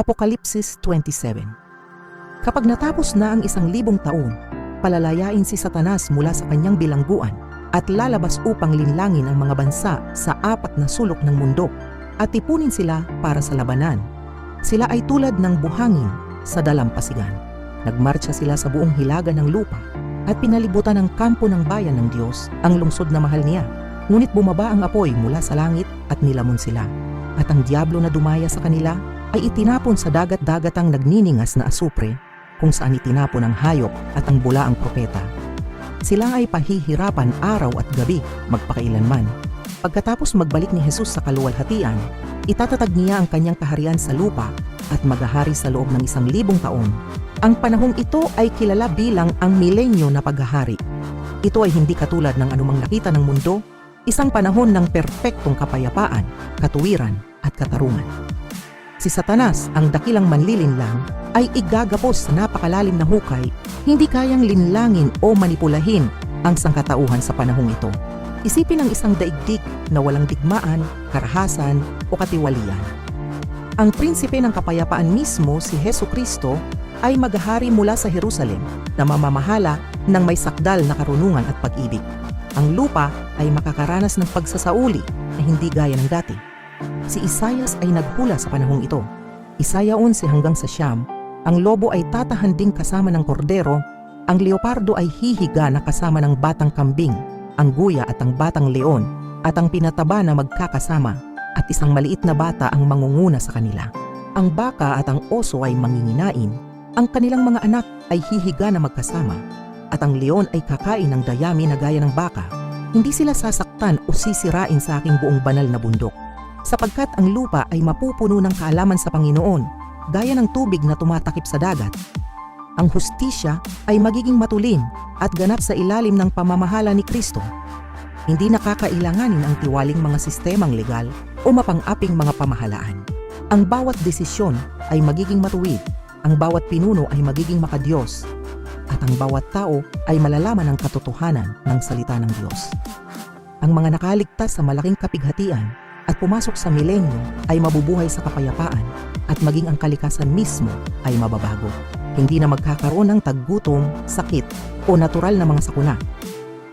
Apokalipsis 27 Kapag natapos na ang isang libong taon, palalayain si Satanas mula sa kanyang bilangguan at lalabas upang linlangin ang mga bansa sa apat na sulok ng mundo at tipunin sila para sa labanan. Sila ay tulad ng buhangin sa dalampasigan. Nagmarcha sila sa buong hilaga ng lupa at pinalibutan ng kampo ng bayan ng Diyos ang lungsod na mahal niya. Ngunit bumaba ang apoy mula sa langit at nilamon sila. At ang diablo na dumaya sa kanila ay itinapon sa dagat-dagatang nagniningas na asupre kung saan itinapon ang hayop at ang bulaang propeta. Sila ay pahihirapan araw at gabi magpakailanman. Pagkatapos magbalik ni Jesus sa kaluwalhatian, itatatag niya ang kanyang kaharian sa lupa at maghahari sa loob ng isang libong taon. Ang panahong ito ay kilala bilang ang milenyo na paghahari. Ito ay hindi katulad ng anumang nakita ng mundo, isang panahon ng perpektong kapayapaan, katuwiran at katarungan. Si Satanas, ang dakilang manlilinlang, ay igagapos sa napakalalim na hukay, hindi kayang linlangin o manipulahin ang sangkatauhan sa panahong ito. Isipin ang isang daigdig na walang digmaan, karahasan o katiwalian. Ang prinsipe ng kapayapaan mismo, si Heso Kristo, ay maghahari mula sa Jerusalem na mamamahala ng may sakdal na karunungan at pag-ibig. Ang lupa ay makakaranas ng pagsasauli na hindi gaya ng dati. Si Isayas ay naghula sa panahong ito. Isaya 11 hanggang sa Siyam, ang lobo ay tatahanding kasama ng kordero, ang leopardo ay hihiga na kasama ng batang kambing, ang guya at ang batang leon, at ang pinataba na magkakasama, at isang maliit na bata ang mangunguna sa kanila. Ang baka at ang oso ay manginginain, ang kanilang mga anak ay hihiga na magkasama, at ang leon ay kakain ng dayami na gaya ng baka. Hindi sila sasaktan o sisirain sa aking buong banal na bundok sapagkat ang lupa ay mapupuno ng kaalaman sa Panginoon, gaya ng tubig na tumatakip sa dagat. Ang hustisya ay magiging matulin at ganap sa ilalim ng pamamahala ni Kristo. Hindi nakakailanganin ang tiwaling mga sistemang legal o mapang-aping mga pamahalaan. Ang bawat desisyon ay magiging matuwid, ang bawat pinuno ay magiging makadiyos, at ang bawat tao ay malalaman ang katotohanan ng salita ng Diyos. Ang mga nakaligtas sa malaking kapighatian at pumasok sa milenyo ay mabubuhay sa kapayapaan at maging ang kalikasan mismo ay mababago. Hindi na magkakaroon ng taggutom, sakit o natural na mga sakuna.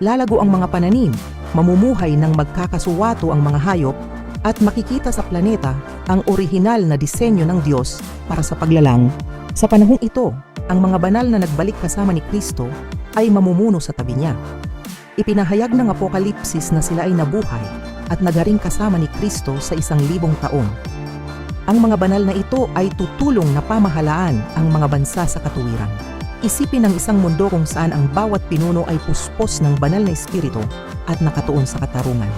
Lalago ang mga pananim, mamumuhay ng magkakasuwato ang mga hayop at makikita sa planeta ang orihinal na disenyo ng Diyos para sa paglalang. Sa panahong ito, ang mga banal na nagbalik kasama ni Kristo ay mamumuno sa tabi niya. Ipinahayag ng Apokalipsis na sila ay nabuhay at nagaring kasama ni Kristo sa isang libong taon. Ang mga banal na ito ay tutulong na pamahalaan ang mga bansa sa katuwiran. Isipin ang isang mundo kung saan ang bawat pinuno ay puspos ng banal na espiritu at nakatuon sa katarungan.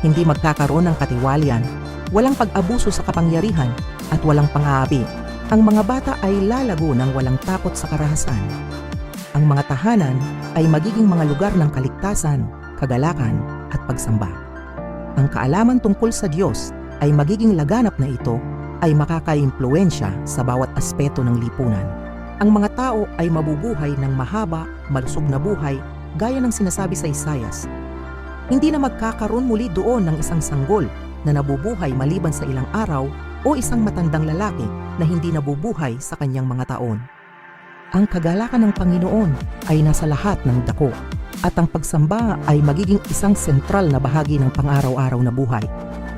Hindi magkakaroon ng katiwalian, walang pag-abuso sa kapangyarihan at walang pang-aabi. Ang mga bata ay lalago ng walang takot sa karahasan. Ang mga tahanan ay magiging mga lugar ng kaligtasan, kagalakan at pagsamba ang kaalaman tungkol sa Diyos ay magiging laganap na ito ay makakaimpluensya sa bawat aspeto ng lipunan. Ang mga tao ay mabubuhay ng mahaba, malusog na buhay gaya ng sinasabi sa Isayas. Hindi na magkakaroon muli doon ng isang sanggol na nabubuhay maliban sa ilang araw o isang matandang lalaki na hindi nabubuhay sa kanyang mga taon. Ang kagalakan ng Panginoon ay nasa lahat ng dako at ang pagsamba ay magiging isang sentral na bahagi ng pang-araw-araw na buhay.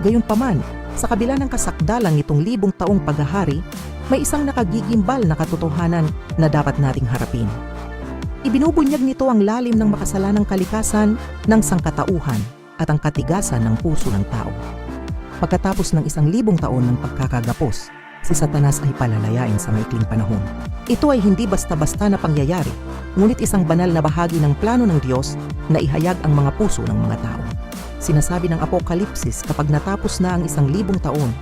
Gayunpaman, sa kabila ng kasakdalang itong libong taong paghahari, may isang nakagigimbal na katotohanan na dapat nating harapin. Ibinubunyag nito ang lalim ng makasalanang kalikasan ng sangkatauhan at ang katigasan ng puso ng tao. Pagkatapos ng isang libong taon ng pagkakagapos, si Satanas ay palalayain sa maikling panahon. Ito ay hindi basta-basta na pangyayari, ngunit isang banal na bahagi ng plano ng Diyos na ihayag ang mga puso ng mga tao. Sinasabi ng Apokalipsis kapag natapos na ang isang libong taon,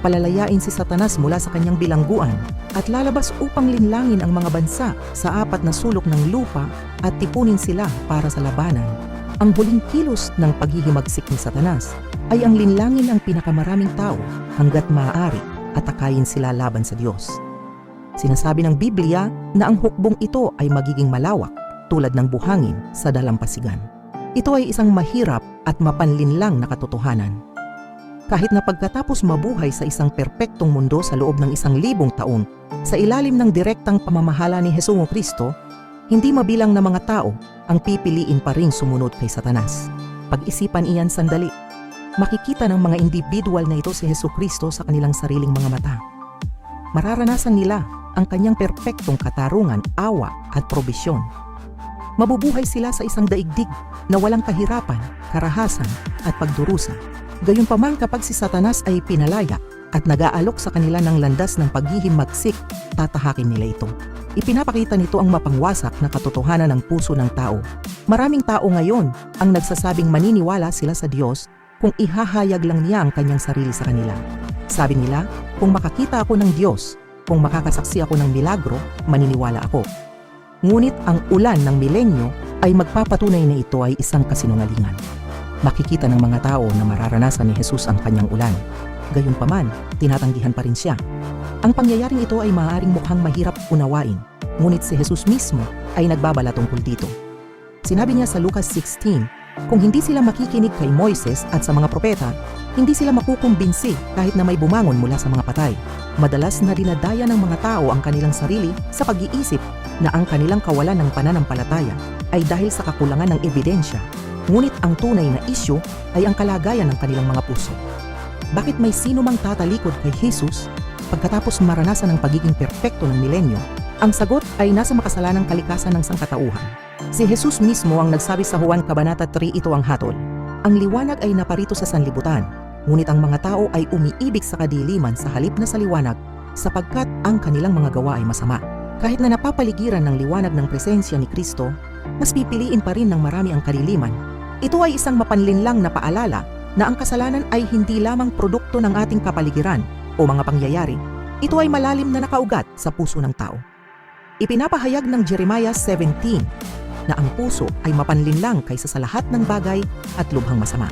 palalayain si Satanas mula sa kanyang bilangguan at lalabas upang linlangin ang mga bansa sa apat na sulok ng lupa at tipunin sila para sa labanan. Ang huling kilos ng paghihimagsik ni Satanas ay ang linlangin ang pinakamaraming tao hanggat maaari at takayin sila laban sa Diyos. Sinasabi ng Biblia na ang hukbong ito ay magiging malawak tulad ng buhangin sa dalampasigan. Ito ay isang mahirap at mapanlinlang na katotohanan. Kahit na pagkatapos mabuhay sa isang perpektong mundo sa loob ng isang libong taon, sa ilalim ng direktang pamamahala ni Hesungo Kristo, hindi mabilang na mga tao ang pipiliin pa ring sumunod kay Satanas. Pag-isipan iyan sandali. Makikita ng mga individual na ito si Heso Kristo sa kanilang sariling mga mata. Mararanasan nila ang kanyang perpektong katarungan, awa at probisyon. Mabubuhay sila sa isang daigdig na walang kahirapan, karahasan at pagdurusa. Gayunpaman kapag si Satanas ay pinalaya at nag-aalok sa kanila ng landas ng paghihimagsik, tatahakin nila ito. Ipinapakita nito ang mapangwasak na katotohanan ng puso ng tao. Maraming tao ngayon ang nagsasabing maniniwala sila sa Diyos kung ihahayag lang niya ang kanyang sarili sa kanila. Sabi nila, kung makakita ako ng Diyos, kung makakasaksi ako ng milagro, maniniwala ako. Ngunit ang ulan ng milenyo ay magpapatunay na ito ay isang kasinungalingan. Makikita ng mga tao na mararanasan ni Jesus ang kanyang ulan. Gayunpaman, tinatanggihan pa rin siya. Ang pangyayaring ito ay maaaring mukhang mahirap unawain, ngunit si Jesus mismo ay nagbabala tungkol dito. Sinabi niya sa Lucas 16, kung hindi sila makikinig kay Moises at sa mga propeta, hindi sila makukumbinsi kahit na may bumangon mula sa mga patay. Madalas na dinadaya ng mga tao ang kanilang sarili sa pag-iisip na ang kanilang kawalan ng pananampalataya ay dahil sa kakulangan ng ebidensya. Ngunit ang tunay na isyu ay ang kalagayan ng kanilang mga puso. Bakit may sino mang tatalikod kay Jesus pagkatapos maranasan ang pagiging perpekto ng milenyo? Ang sagot ay nasa makasalanang kalikasan ng sangkatauhan. Si Jesus mismo ang nagsabi sa Juan Kabanata 3 ito ang hatol. Ang liwanag ay naparito sa sanlibutan, ngunit ang mga tao ay umiibig sa kadiliman sa halip na sa liwanag sapagkat ang kanilang mga gawa ay masama. Kahit na napapaligiran ng liwanag ng presensya ni Kristo, mas pipiliin pa rin ng marami ang kadiliman. Ito ay isang mapanlinlang na paalala na ang kasalanan ay hindi lamang produkto ng ating kapaligiran o mga pangyayari. Ito ay malalim na nakaugat sa puso ng tao. Ipinapahayag ng Jeremiah 17 na ang puso ay mapanlinlang kaysa sa lahat ng bagay at lubhang masama.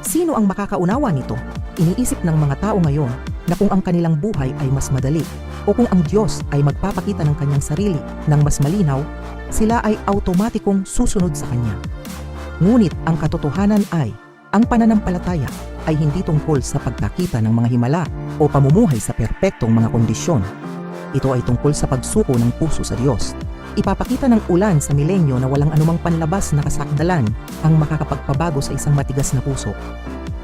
Sino ang makakaunawa nito? Iniisip ng mga tao ngayon na kung ang kanilang buhay ay mas madali o kung ang Diyos ay magpapakita ng kanyang sarili ng mas malinaw, sila ay automatikong susunod sa Kanya. Ngunit ang katotohanan ay, ang pananampalataya ay hindi tungkol sa pagkakita ng mga himala o pamumuhay sa perpektong mga kondisyon. Ito ay tungkol sa pagsuko ng puso sa Diyos. Ipapakita ng ulan sa milenyo na walang anumang panlabas na kasakdalan ang makakapagpabago sa isang matigas na puso.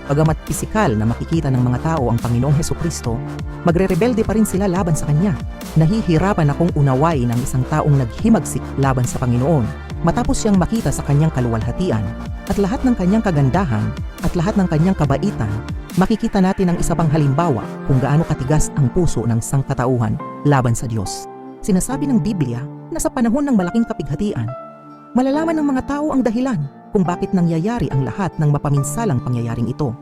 Bagamat pisikal na makikita ng mga tao ang Panginoong Heso Kristo, magre-rebelde pa rin sila laban sa Kanya. Nahihirapan akong unawain ang isang taong naghimagsik laban sa Panginoon matapos siyang makita sa kanyang kaluwalhatian at lahat ng kanyang kagandahan at lahat ng kanyang kabaitan, makikita natin ang isa pang halimbawa kung gaano katigas ang puso ng sangkatauhan laban sa Diyos. Sinasabi ng Biblia na sa panahon ng malaking kapighatian, malalaman ng mga tao ang dahilan kung bakit nangyayari ang lahat ng mapaminsalang pangyayaring ito.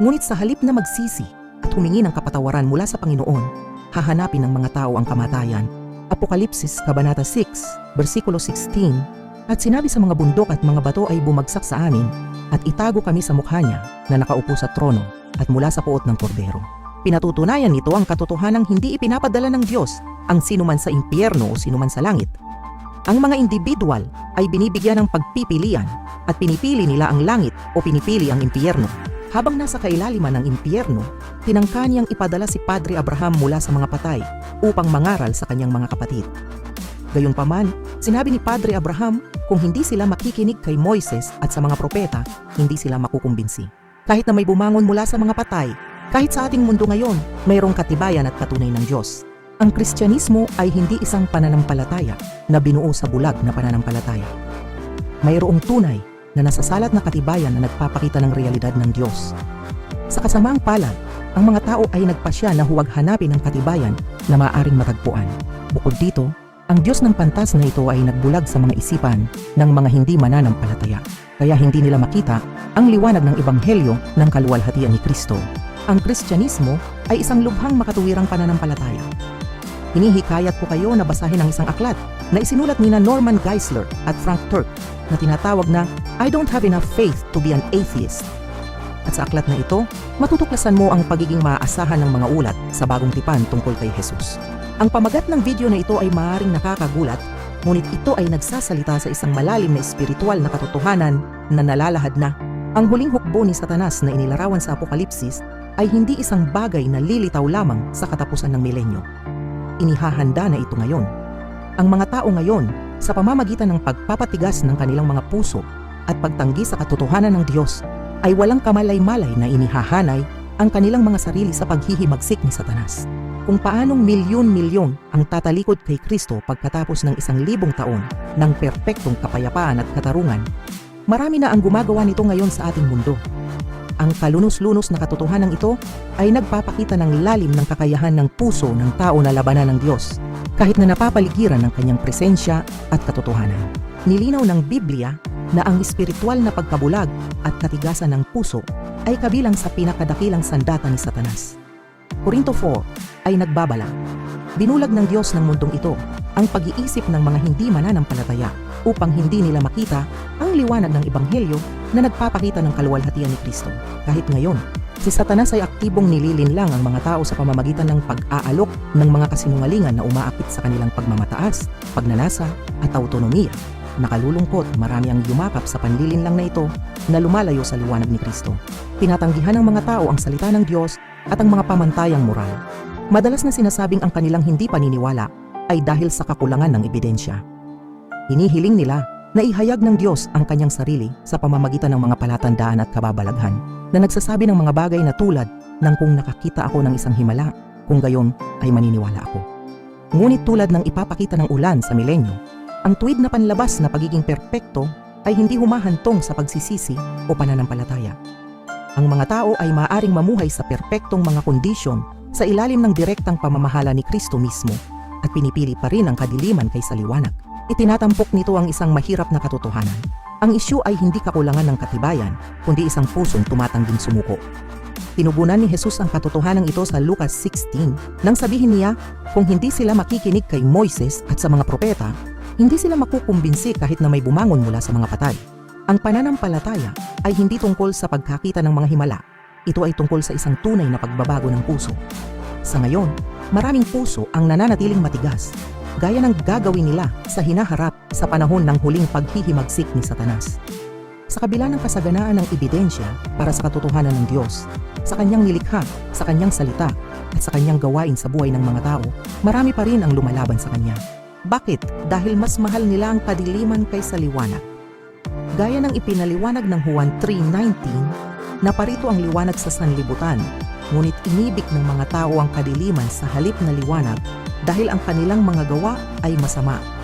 Ngunit sa halip na magsisi at humingi ng kapatawaran mula sa Panginoon, hahanapin ng mga tao ang kamatayan. Apokalipsis Kabanata 6, versikulo 16, at sinabi sa mga bundok at mga bato ay bumagsak sa amin at itago kami sa mukha niya na nakaupo sa trono at mula sa puot ng kordero. Pinatutunayan nito ang katotohanang hindi ipinapadala ng Diyos ang sinuman sa impyerno o sinuman sa langit. Ang mga individual ay binibigyan ng pagpipilian at pinipili nila ang langit o pinipili ang impyerno. Habang nasa kailaliman ng impyerno, tinangka niyang ipadala si Padre Abraham mula sa mga patay upang mangaral sa kanyang mga kapatid. Gayunpaman, sinabi ni Padre Abraham kung hindi sila makikinig kay Moises at sa mga propeta, hindi sila makukumbinsi. Kahit na may bumangon mula sa mga patay, kahit sa ating mundo ngayon, mayroong katibayan at katunay ng Diyos. Ang Kristyanismo ay hindi isang pananampalataya na binuo sa bulag na pananampalataya. Mayroong tunay na nasasalat na katibayan na nagpapakita ng realidad ng Diyos. Sa kasamaang palad, ang mga tao ay nagpasya na huwag hanapin ang katibayan na maaring matagpuan. Bukod dito, ang Diyos ng pantas na ito ay nagbulag sa mga isipan ng mga hindi mananampalataya, kaya hindi nila makita ang liwanag ng Ebanghelyo ng kaluwalhatian ni Kristo. Ang Kristyanismo ay isang lubhang makatuwirang pananampalataya. Hinihikayat ko kayo na basahin ang isang aklat na isinulat ni na Norman Geisler at Frank Turk na tinatawag na I don't have enough faith to be an atheist. At sa aklat na ito, matutuklasan mo ang pagiging maaasahan ng mga ulat sa bagong tipan tungkol kay Jesus. Ang pamagat ng video na ito ay maaaring nakakagulat, ngunit ito ay nagsasalita sa isang malalim na espiritual na katotohanan na nalalahad na Ang huling hukbo ni Satanas na inilarawan sa Apokalipsis ay hindi isang bagay na lilitaw lamang sa katapusan ng milenyo. Inihahanda na ito ngayon. Ang mga tao ngayon, sa pamamagitan ng pagpapatigas ng kanilang mga puso at pagtanggi sa katotohanan ng Diyos, ay walang kamalay-malay na inihahanay ang kanilang mga sarili sa paghihimagsik ni Satanas. Kung paanong milyon-milyon ang tatalikod kay Kristo pagkatapos ng isang libong taon ng perpektong kapayapaan at katarungan, marami na ang gumagawa nito ngayon sa ating mundo. Ang kalunos-lunos na katotohanan ito ay nagpapakita ng lalim ng kakayahan ng puso ng tao na labanan ng Diyos, kahit na napapaligiran ng kanyang presensya at katotohanan. Nilinaw ng Biblia na ang espiritual na pagkabulag at katigasan ng puso ay kabilang sa pinakadakilang sandata ni Satanas. Korinto 4 ay nagbabala. Binulag ng Diyos ng mundong ito ang pag-iisip ng mga hindi mananampalataya upang hindi nila makita ang liwanag ng Ebanghelyo na nagpapakita ng kaluwalhatian ni Kristo. Kahit ngayon, si Satanas ay aktibong nililinlang ang mga tao sa pamamagitan ng pag-aalok ng mga kasinungalingan na umaakit sa kanilang pagmamataas, pagnanasa at autonomiya. Nakalulungkot, marami ang yumakap sa panlilinlang na ito na lumalayo sa liwanag ni Kristo. Tinatanggihan ng mga tao ang salita ng Diyos at ang mga pamantayang moral. Madalas na sinasabing ang kanilang hindi paniniwala ay dahil sa kakulangan ng ebidensya. Hinihiling nila na ihayag ng Diyos ang kanyang sarili sa pamamagitan ng mga palatandaan at kababalaghan na nagsasabi ng mga bagay na tulad ng kung nakakita ako ng isang himala, kung gayon ay maniniwala ako. Ngunit tulad ng ipapakita ng ulan sa milenyo, ang tuwid na panlabas na pagiging perpekto ay hindi humahantong sa pagsisisi o pananampalataya. Ang mga tao ay maaaring mamuhay sa perpektong mga kondisyon sa ilalim ng direktang pamamahala ni Kristo mismo at pinipili pa rin ang kadiliman kaysa liwanag. Itinatampok nito ang isang mahirap na katotohanan. Ang isyu ay hindi kakulangan ng katibayan, kundi isang pusong tumatangging sumuko. Tinugunan ni Jesus ang katotohanan ito sa Lucas 16 nang sabihin niya kung hindi sila makikinig kay Moises at sa mga propeta, hindi sila makukumbinsi kahit na may bumangon mula sa mga patay. Ang pananampalataya ay hindi tungkol sa pagkakita ng mga himala. Ito ay tungkol sa isang tunay na pagbabago ng puso. Sa ngayon, maraming puso ang nananatiling matigas, gaya ng gagawin nila sa hinaharap sa panahon ng huling paghihimagsik ni Satanas. Sa kabila ng kasaganaan ng ebidensya para sa katotohanan ng Diyos, sa kanyang nilikha, sa kanyang salita, at sa kanyang gawain sa buhay ng mga tao, marami pa rin ang lumalaban sa kanya. Bakit? Dahil mas mahal nila ang kadiliman kaysa liwanag. Gaya ng ipinaliwanag ng Juan 3.19, na parito ang liwanag sa sanlibutan, ngunit inibig ng mga tao ang kadiliman sa halip na liwanag dahil ang kanilang mga gawa ay masama.